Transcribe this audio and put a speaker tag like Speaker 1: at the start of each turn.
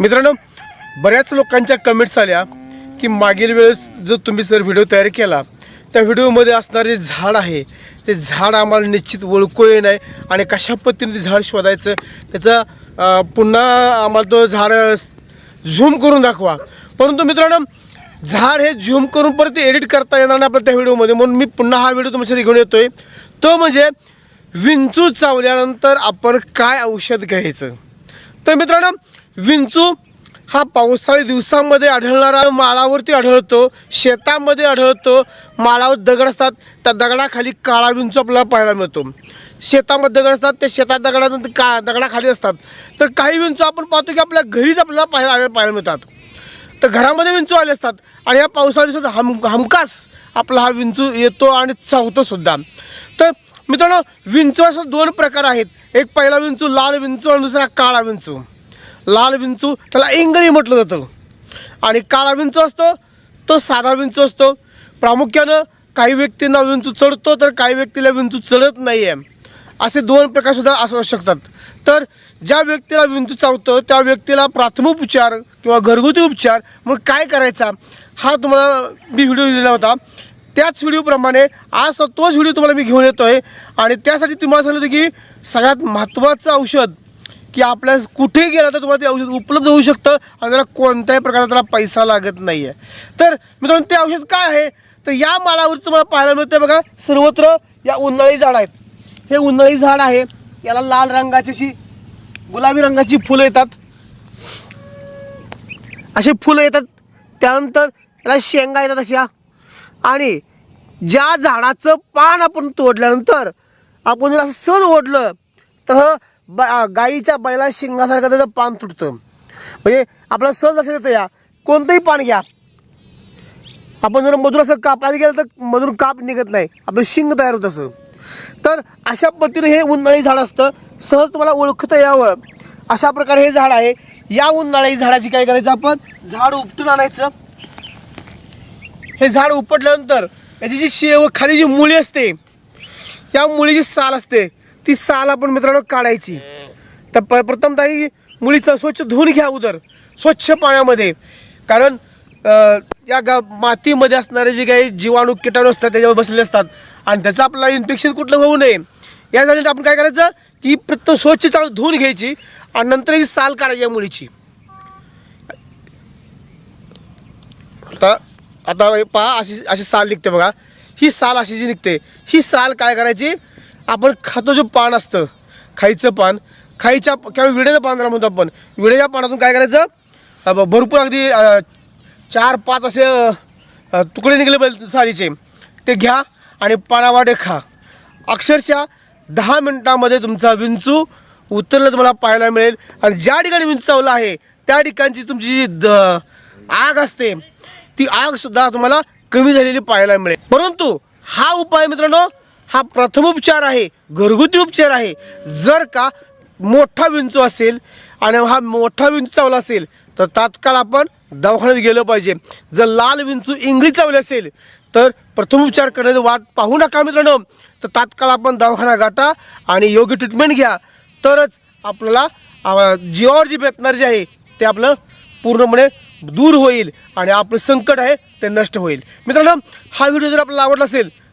Speaker 1: मित्रांनो बऱ्याच लोकांच्या कमेंट्स आल्या की मागील वेळेस जो तुम्ही सर व्हिडिओ तयार केला त्या व्हिडिओमध्ये असणारे झाड आहे. ते झाड आम्हाला निश्चित ओळखू ये नाही आणि कशा पद्धतीने ते झाड शोधायचं त्याचा पुन्हा आम्हाला तो झाड झूम करून दाखवा. परंतु मित्रांनो झाड हे झूम करून परत एडिट करता येणार नाही आपल्या त्या व्हिडिओमध्ये म्हणून मी पुन्हा हा व्हिडिओ तुमच्यासाठी घेऊन येतोय. तो म्हणजे विंचू चावल्यानंतर आपण काय औषध घ्यायचं? तर मित्रांनो विंचू हा पावसाळी दिवसांमध्ये आढळणारा माळावरती आढळतो शेतामध्ये आढळतो माळावर दगड असतात त्या दगडाखाली काळा विंचू आपल्याला पाहायला मिळतो. शेतामध्ये दगड असतात ते शेतात दगडात का दगडाखाली असतात. तर काही विंचू आपण पाहतो की आपल्या घरीच आपल्याला पाहायला पाहायला मिळतात. तर घरामध्ये विंचू आले असतात आणि या पावसाळ्या दिवसात हम हमखास आपला हा विंचू येतो आणि चावतो सुद्धा. तर मित्रांनो विंचू असं दोन प्रकार आहेत. एक पहिला विंचू लाल विंचू आणि दुसरा काळा विंचू. लाल विंचू त्याला इंगळी म्हटलं जातं. आणि काळा विंचू असतो तो साधा विंचू असतो. प्रामुख्यानं काही व्यक्तींना विंचू चढतो तर काही व्यक्तीला विंचू चढत नाही आहे असे दोन प्रकार सुद्धा असू शकतात. तर ज्या व्यक्तीला विंचू चावतं त्या व्यक्तीला प्राथमिक उपचार किंवा घरगुती उपचार मग काय करायचा हा तुम्हाला मी व्हिडिओ दिला होता. त्याच व्हिडिओप्रमाणे आज तोच व्हिडिओ तुम्हाला मी घेऊन येतो आहे आणि त्यासाठी तुम्हाला सांगितलं की सगळ्यात महत्त्वाचं औषध की आपल्या कुठे गेला तर तुम्हाला ते औषध उपलब्ध होऊ शकतं आणि त्याला कोणत्याही प्रकारचा त्याला पैसा लागत नाही आहे तर मित्रांनो ते औषध काय आहे? तर या माळावरती तुम्हाला पाहायला मिळतं बघा सर्वत्र या उन्हाळी झाड आहेत. हे उन्हाळी झाड आहे याला लाल रंगाची अशी गुलाबी रंगाची फुलं येतात. अशी फुलं येतात त्यानंतर याला शेंगा येतात अशा. आणि ज्या झाडाचं पान आपण तोडल्यानंतर आपण जर असं सहज ओढलं तर ब गाईच्या बैला शिंगासारखं त्याचं पान तुटतं. म्हणजे आपल्याला सहज लक्षात येतं या. कोणतंही पान घ्या. आपण जर मधुर असं कापायला गेलं तर मधून काप निघत नाही. आपलं शिंग तयार होत असं तर अशा पद्धतीने हे उन्हाळी झाड असतं. सहज तुम्हाला ओळखता यावं. अशा प्रकारे हे झाड आहे. या उन्हाळी झाडाची काय करायचं आपण? झाड उपटून आणायचं. हे झाड उपटल्यानंतर याची जी शेव खाली जी मुळी असते या मुळीची साल असते. ती साल आपण मित्रांनो काढायची. तर प प्रथमतः ही मुळीचं स्वच्छ धुवून घ्या उदर. स्वच्छ पाण्यामध्ये. कारण या गा मातीमध्ये असणारे जे काही जीवाणू किटाणू असतात त्याच्यावर बसलेले असतात. आणि त्याचं आपल्याला इन्फेक्शन कुठलं होऊ नये. यासाठी आपण काय करायचं? की प्रथम स्वच्छ चालू धुवून घ्यायची आणि नंतर ही साल काढायची या मुळीची आता आता पहा अशी अशी साल निघते बघा. ही साल अशी जी निघते ही साल काय करायची? आपण खातो जो पान असतं खायचं पान. खायच्या किंवा विड्याचं पान त्याला म्हणतो आपण. विड्याच्या पानातून काय करायचं? भरपूर अगदी चार पाच असे तुकडे निघले पाहिजे सालीचे ते घ्या आणि पानावाटे खा. अक्षरशः दहा मिनटामध्ये तुमचा विंचू उतरलं तुम्हाला पाहायला मिळेल. आणि ज्या ठिकाणी विंचावलं आहे त्या ठिकाणची तुमची जी द आग असते ती आगसुद्धा तुम्हाला कमी झालेली पाहायला मिळेल. परंतु हा उपाय मित्रांनो हा प्रथमोपचार आहे घरगुती उपचार आहे. जर का मोठा विंचू असेल आणि हा मोठा विंचू चावला असेल तर तात्काळ आपण दवाखान्यात गेलं पाहिजे. जर लाल विंचू इंगळी चावली असेल तर प्रथमोपचार करण्याची वाट पाहू नका मित्रांनो. तर तात्काळ आपण दवाखाना गाठा आणि योग्य ट्रीटमेंट घ्या. तरच आपल्याला जीवावर जी बेतणार जे आहे ते आपलं पूर्णपणे दूर होईल आणि आपलं संकट आहे ते नष्ट होईल. मित्रांनो हा व्हिडिओ जर आपल्याला आवडला असेल